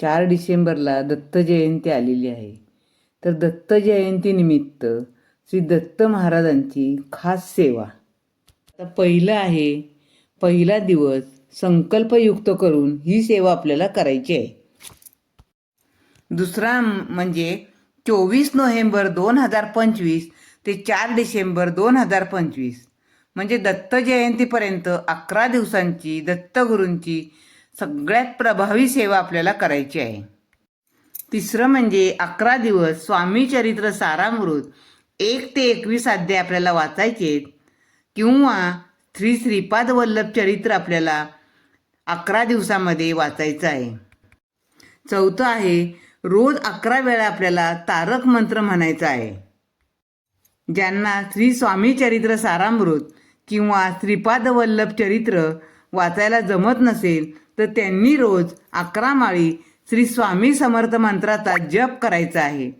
चार डिसेंबरला दत्त जयंती आलेली आहे. तर दत्त जयंतीनिमित्त श्री दत्त महाराजांची खास सेवा. आता पहिलं आहे पहिला दिवस संकल्पयुक्त करून ही सेवा आपल्याला करायची आहे. दुसरा म्हणजे चोवीस नोव्हेंबर दोन हजार पंचवीस ते चार डिसेंबर दोन हजार पंचवीस. म्हणजे दत्त जयंतीपर्यंत अकरा दिवसांची दत्तगुरूंची सगळ्यात प्रभावी सेवा आपल्याला करायची आहे. तिसरं म्हणजे अकरा दिवस स्वामी चरित्र सारामृत एक ते एकवीस अध्याय आपल्याला वाचायचे किंवा श्री श्रीपाद वल्लभ चरित्र आपल्याला अकरा दिवसामध्ये वाचायचं आहे. चौथं आहे रोज अकरा वेळा आपल्याला तारक मंत्र म्हणायचा आहे. ज्यांना श्री स्वामी चरित्र सारामृत किंवा श्रीपाद वल्लभ चरित्र वाचायला जमत नसेल तर त्यांनी रोज अकरा माळी श्री स्वामी समर्थ मंत्राचा जप करायचा आहे.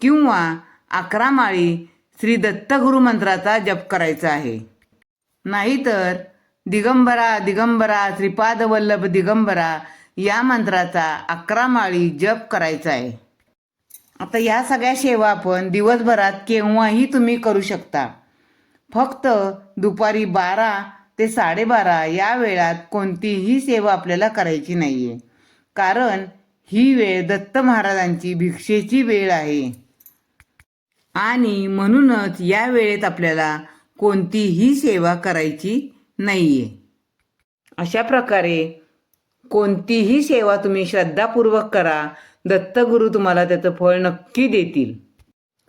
किंवा अकरा माळी श्री दत्तगुरु मंत्राचा जप करायचा आहे. नाहीतर दिगंबरा दिगंबरा श्रीपाद वल्लभ दिगंबरा या मंत्राचा अकरा माळी जप करायचा आहे. आता या सगळ्या सेवा आपण दिवसभरात केव्हाही तुम्ही करू शकता. फक्त दुपारी बारा ते साडेबारा या वेळात कोणतीही सेवा आपल्याला करायची नाही आहे कारण ही वेळ दत्त महाराजांची भिक्षेची वेळ आहे. आणि म्हणूनच या वेळेत आपल्याला कोणतीही सेवा करायची नाही आहे अशा प्रकारे कोणतीही सेवा तुम्ही श्रद्धापूर्वक करा दत्तगुरु तुम्हाला त्याचं फळ नक्की देतील.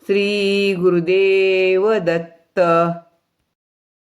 श्री गुरुदेव दत्त.